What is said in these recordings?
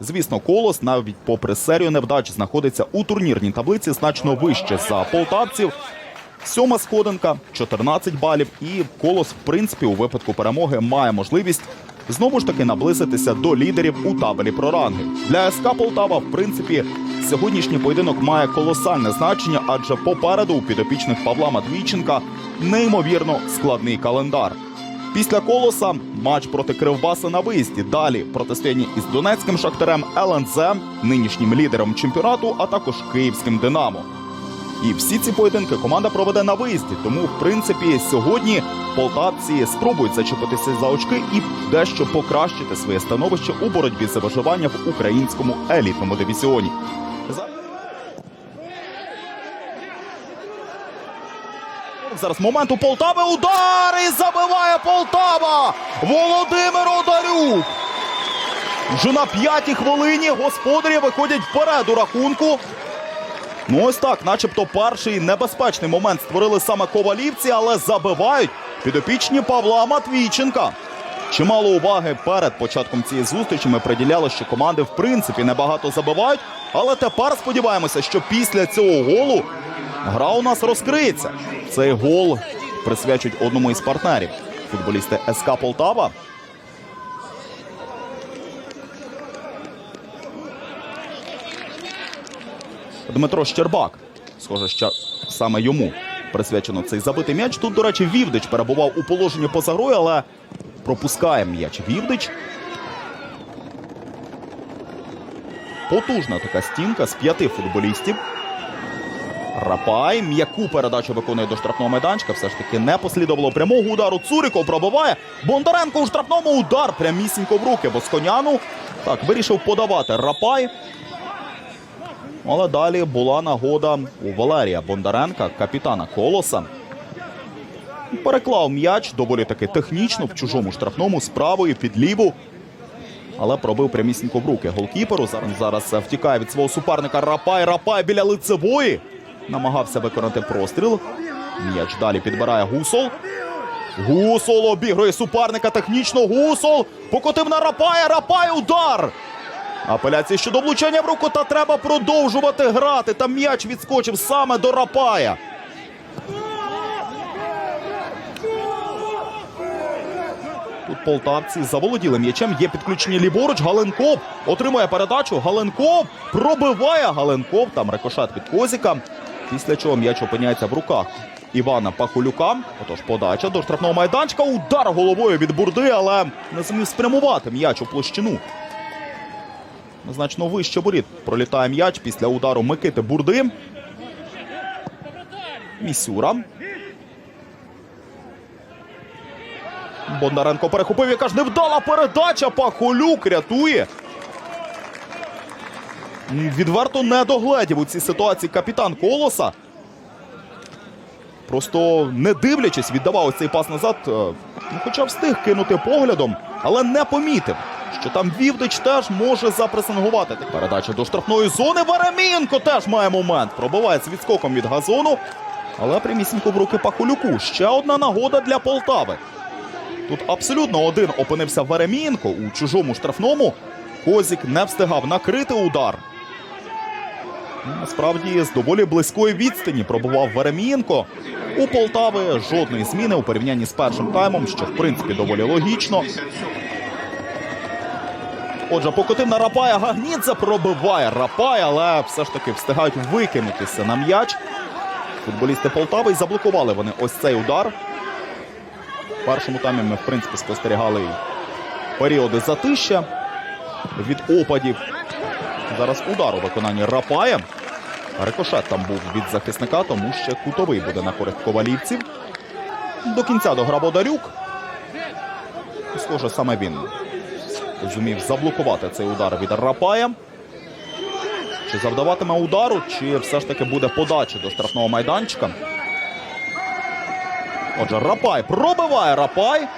Звісно, колос навіть попри серію невдач знаходиться у турнірній таблиці значно вище за полтавців. Сьома сходинка, 14 балів, і колос, в принципі, у випадку перемоги має можливість знову ж таки наблизитися до лідерів у табелі про ранги. Для СК Полтава, в принципі, сьогоднішній поєдинок має колосальне значення, адже попереду у підопічних Павла Матвійченка неймовірно складний календар. Після колоса матч проти Кривбаса на виїзді. Далі протистояння із донецьким шахтарем ЛНЗ, нинішнім лідером чемпіонату, а також київським Динамо. І всі ці поєдинки команда проведе на виїзді. Тому, в принципі, сьогодні полтавці спробують зачепитися за очки і дещо покращити своє становище у боротьбі за виживання в українському елітному дивізіоні. Зараз момент у Полтави. Удар і забиває Полтава! Володимир Одарюк! Вже на п'ятій хвилині господарі виходять вперед у рахунку. Ну ось так, начебто перший небезпечний момент створили саме ковалівці, але забивають підопічні Павла Матвійченка. Чимало уваги перед початком цієї зустрічі ми приділяли, що команди в принципі небагато забивають. Але тепер сподіваємося, що після цього голу гра у нас розкриється. Цей гол присвячують одному із партнерів. Футболісти СК Полтава. Дмитро Щербак. Схоже, що саме йому присвячено цей забитий м'яч. Тут, до речі, Вівдич перебував у положенні поза грою, але пропускає м'яч Вівдич. Потужна така стінка з п'яти футболістів. Рапай м'яку передачу виконує до штрафного майданчика. Все ж таки не послідувало прямого удару. Цуріков пробиває. Бондаренко у штрафному удар прямісінько в руки Босконяну. Так, вирішив подавати Рапай. Але далі була нагода у Валерія Бондаренка, капітана Колоса. Переклав м'яч доволі таки технічно в чужому штрафному з правої під ліву. Але пробив прямісінько в руки голкіперу. Зараз, зараз втікає від свого суперника Рапай. Рапай біля лицевої. Намагався виконати простріл. М'яч далі підбирає Гусол. Гусол обігрує суперника технічно. Гусол покотив на Рапая. Рапай удар. Апеляція щодо влучання в руку, та треба продовжувати грати. Там м'яч відскочив саме до Рапая. Тут полтавці заволоділи м'ячем. Є підключення ліворуч. Галенков отримує передачу. Галенков пробиває Галенков. Там рикошет від Козіка. Після чого м'яч опиняється в руках Івана Пахулюка. Отож, подача до штрафного майданчика. Удар головою від бурди, але не зумів спрямувати м'яч у площину. Значно вище воріт пролітає м'яч після удару Микити Бурди. Місюра. Бондаренко перехопив, яка ж невдала передача. Пахолюк рятує. Відверто не догледів у цій ситуації капітан Колоса. Просто не дивлячись, віддавав цей пас назад. е, Ну, хоча встиг кинути поглядом, але не помітив, що там Вівдич теж може запресингувати. Передача до штрафної зони. Варемінко теж має момент. Пробиває з відскоком від газону. Але прямісінько в руки Пахолюку. Ще одна нагода для Полтави. Тут абсолютно один опинився Веремінко у чужому штрафному. Козік не встигав накрити удар. Насправді з доволі близької відстані пробував Веремієнко. У Полтави жодної зміни у порівнянні з першим таймом, що в принципі доволі логічно. Отже, покотив на Рапая. Гагнідзе пробиває Рапай, але все ж таки встигають викинутися на м'яч. Футболісти Полтави і заблокували вони ось цей удар. В першому таймі ми, в принципі, спостерігали періоди затища від опадів. Зараз удар у виконанні Рапая. Рикошет там був від захисника, тому ще кутовий буде на користь ковалівців. До кінця дограв Бодарюк. Схоже, саме він зумів заблокувати цей удар від Рапая. Чи завдаватиме удару, чи все ж таки буде подача до штрафного майданчика? Отже, Рапай пробиває Рапай.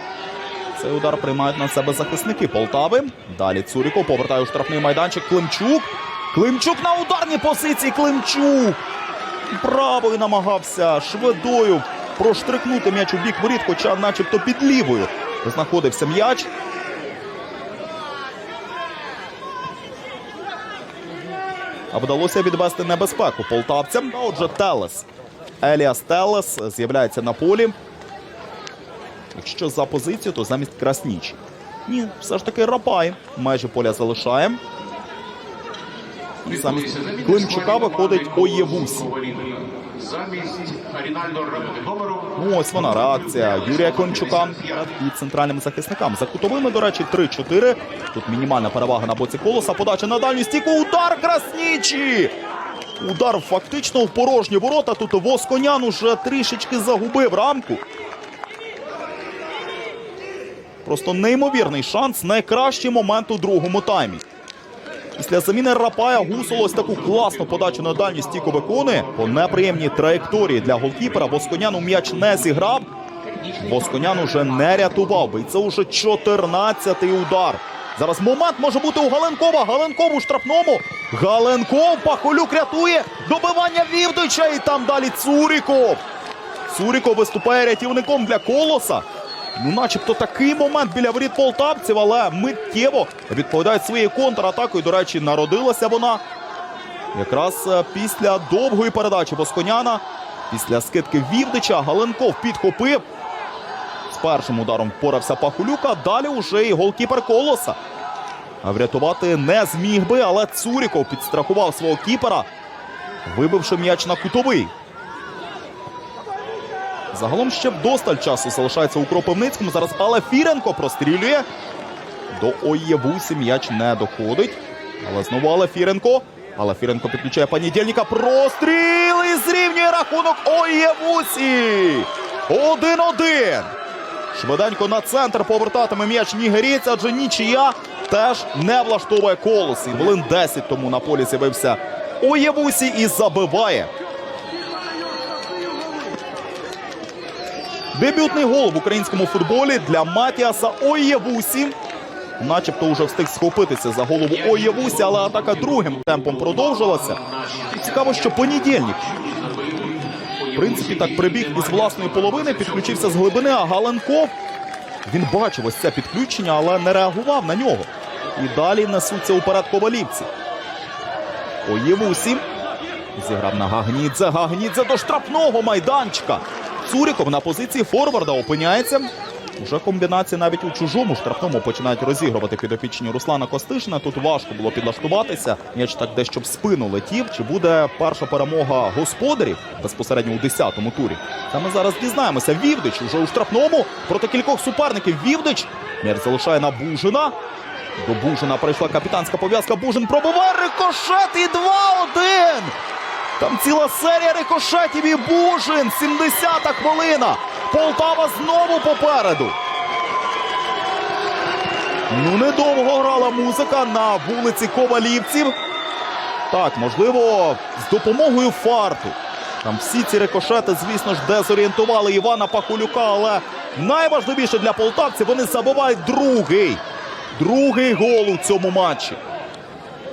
Цей удар приймають на себе захисники Полтави. Далі Цуріков повертає у штрафний майданчик. Климчук. Климчук на ударній позиції. Климчук. Правою намагався швидою проштрикнути м'яч у бік воріт, хоча начебто під лівою знаходився м'яч. А вдалося відвести небезпеку полтавцям. Отже, Телес. Еліас Телес з'являється на полі. Якщо за позицію, то замість Краснічі. Ні, все ж таки Рапай. Майже поля залишає. І замість Климчука виходить Оєвусь. Замість ось вона реакція Юрія Климчука і центральним захисникам. За кутовими, до речі, 3-4. Тут мінімальна перевага на боці колоса. Подача на дальню стійку. Удар Краснічі! Удар фактично в порожні ворота. Тут Восконян уже трішечки загубив рамку. Просто неймовірний шанс. Найкращий момент у другому таймі. Після заміни Рапая Гусол ось таку класну подачу на дальню стійку виконує. По неприємній траєкторії для голкіпера Восконяну м'яч не зіграв. Восконян уже не рятував. І це уже 14-й удар. Зараз момент може бути у Галенкова. Галенков у штрафному. Галенков Пахолюк рятує. Добивання Вівдича. І там далі Цуріков. Цуріков виступає рятівником для колоса. Ну, начебто такий момент біля воріт полтавців, але миттєво відповідають своєю контратакою. До речі, народилася вона якраз е, після довгої передачі Восконяна. Після скидки Вівдича Галенков підхопив. З першим ударом впорався Пахулюка. Далі уже і голкіпер колоса. Врятувати не зміг би, але Цуріков підстрахував свого кіпера, вибивши м'яч на кутовий. Загалом ще вдосталь часу залишається у Кропивницькому. Зараз але Фіренко прострілює. До Оєвусі м'яч не доходить. Але знову але Фіренко. Але Фіренко підключає панідільника. Простріл і зрівнює рахунок Оєвусі. 1-1. Швиденько на центр повертатиме м'яч нігерійця, адже нічия теж не влаштовує колос. І хвилин 10 тому на полі з'явився Оєвусі і забиває. Дебютний гол в українському футболі для Матіаса Оєвусі. Начебто вже встиг схопитися за голову Оєвусі, але атака другим темпом продовжилася. Цікаво, що понедільник. В принципі, так прибіг із власної половини, підключився з глибини, а Галенков. Він бачив ось це підключення, але не реагував на нього. І далі несуться уперед ковалівці. Оєвусі. Зіграв на Гагнідзе. Гагнідзе до штрафного майданчика. Цуріков на позиції форварда опиняється. Уже комбінації навіть у чужому штрафному починають розігрувати підопічні Руслана Костишина. Тут важко було підлаштуватися. М'яч так дещо в спину летів. Чи буде перша перемога господарів безпосередньо у 10-му турі? Це ми зараз дізнаємося. Вівдич уже у штрафному проти кількох суперників. Вівдич м'яч залишає на Бужина. До Бужина прийшла капітанська пов'язка. Бужин пробиває рикошет і 2-1. Там ціла серія рикошетів і Бужин. 70-та хвилина. Полтава знову попереду. Ну, недовго грала музика на вулиці Ковалівців. Так, можливо, з допомогою фарту. Там всі ці рикошети, звісно ж, дезорієнтували Івана Пахулюка, але найважливіше для полтавців вони забивають другий. Другий гол у цьому матчі.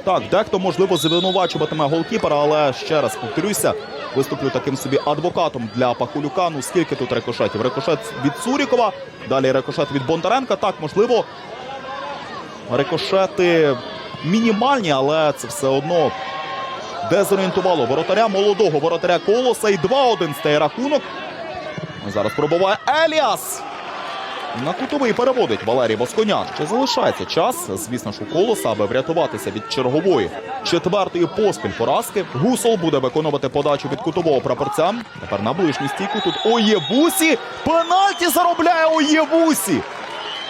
Так, дехто, можливо, звинувачуватиме голкіпера, але ще раз повторюся, виступлю таким собі адвокатом для Пахулюка. Ну скільки тут рикошетів? Рикошет від Цурікова, далі рикошет від Бондаренка. Так, можливо, рикошети мінімальні, але це все одно дезорієнтувало воротаря молодого воротаря Колоса. І 2-1 стає рахунок. Зараз пробуває Еліас. На кутовий переводить Валерій Восконян. Ще залишається час, звісно ж, у колоса, аби врятуватися від чергової четвертої поспіль поразки. Гусол буде виконувати подачу від кутового прапорця. Тепер на ближню стійку тут Оєвусі. Пенальті заробляє Оєвусі.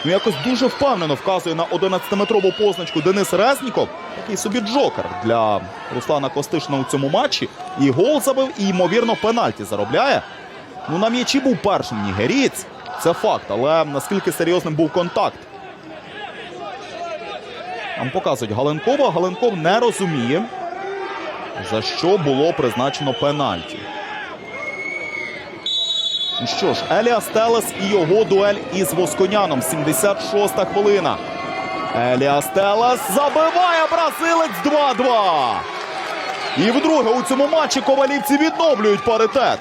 Ну, якось дуже впевнено вказує на 11-метрову позначку Денис Резніков. Такий собі джокер для Руслана Костишина у цьому матчі. І гол забив, і, ймовірно, пенальті заробляє. Ну, на м'ячі був першим нігерієць. Це факт, але наскільки серйозним був контакт. Нам показують Галенкова. Галенков не розуміє, за що було призначено пенальті. Ну що ж, Еліас Телес і його дуель із Восконяном. 76-та хвилина. Еліас Телес забиває бразилець 2-2. І вдруге у цьому матчі ковалівці відновлюють паритет.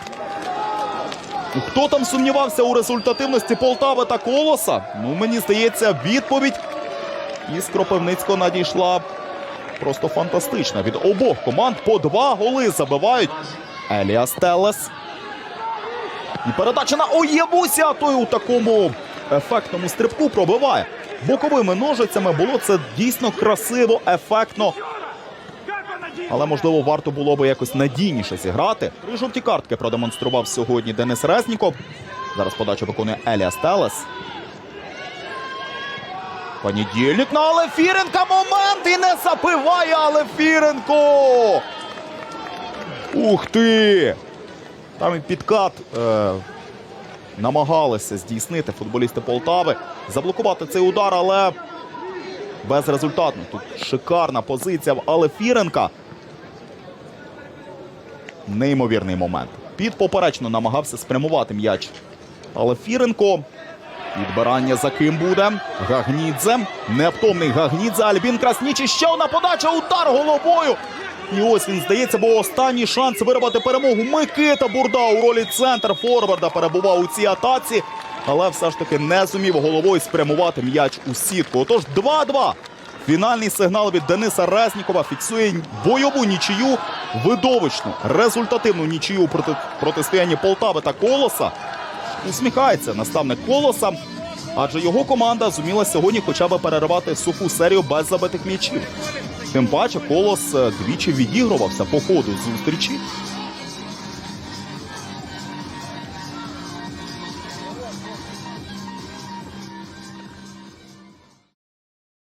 Хто там сумнівався у результативності Полтави та Колоса? Ну, мені здається, відповідь із Кропивницького надійшла просто фантастична. Від обох команд по два голи забивають. Еліас Телес. І передача на Оєбуся, а той у такому ефектному стрибку пробиває. Боковими ножицями було це дійсно красиво, ефектно. Але можливо варто було би якось надійніше зіграти. Три жовті картки продемонстрував сьогодні Денис Резніков. Зараз подачу виконує Еліас Телес. Понедільник на Алефіренка. Момент і не забиває Алефіренко. Ух ти! Там і підкат е, намагалися здійснити футболісти Полтави, заблокувати цей удар, але безрезультатно. Тут шикарна позиція в Алефіренка. Неймовірний момент. Під поперечно намагався спрямувати м'яч. Алефіренко. Підбирання за ким буде. Гагнідзе. Невтомний Гагнідзе. Альбін Красніч. Ще одна подача. Удар головою. І ось він здається, був останній шанс вирвати перемогу. Микита Бурда у ролі центр Форварда перебував у цій атаці, але все ж таки не зумів головою спрямувати м'яч у сітку. Отож 2-2. Фінальний сигнал від Дениса Резнікова фіксує бойову нічию, видовищну, результативну нічию проти протистоянні Полтави та Колоса. Усміхається наставник Колоса, адже його команда зуміла сьогодні хоча б перервати суху серію без забитих м'ячів. Тим паче, колос е, двічі відігрувався по ходу зустрічі.